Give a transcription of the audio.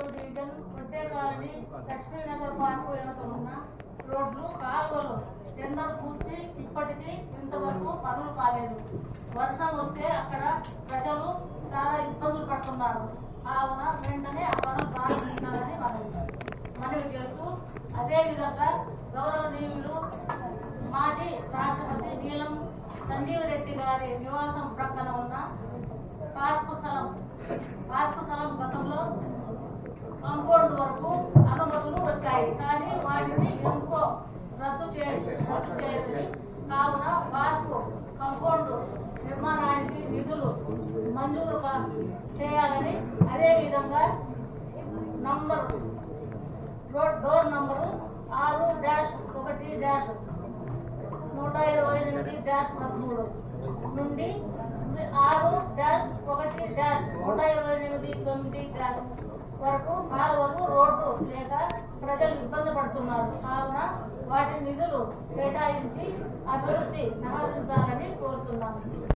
Colony Lakshmi Nagar park వెనుక ఉన్న రోడ్లు కాలువలు టెండర్ పూర్తి ఇప్పటికీ ఇంతవరకు పనులు కాలేదు. వర్షం వస్తే అక్కడ ప్రజలు చాలా ఇబ్బందులు పడుతున్నారు. కావున వెంటనే ఆ పనులు ప్రారంభించాలని మనవి మనవి చేస్తూ అదేవిధంగా గౌరవనీయులు మాజీ రాష్ట్రపతి నీలం సంజీవ్ రెడ్డి గారి నివాసం ప్రక్కన ఉన్న పార్కు స్థలం పార్కు స్థలం గతంలో కాంపౌండ్ వరకు అనుమతులు వచ్చాయి కానీ వాటిని ఎందుకో రద్దు చేయాలి కావున పార్కు కంపౌండ్ నిర్మాణానికి నిధులు మంజూరు చేయాలని అదేవిధంగా నంబర్ రోడ్ డోర్ నంబరు ఆరు డాష్ ఒకటి డాష్ నూట ఇరవై ఎనిమిది డాష్ పదమూడు నుండి ఆరు డాష్ ఒకటి డాష్ నూట ఇరవై ఎనిమిది తొమ్మిది డాష్ వరకు కాలువలు రోడ్డు లేక ప్రజలు ఇబ్బంది పడుతున్నారు. వాటి నిధులు కేటాయించి అభివృద్ధి సహకరించాలని కోరుతున్నాను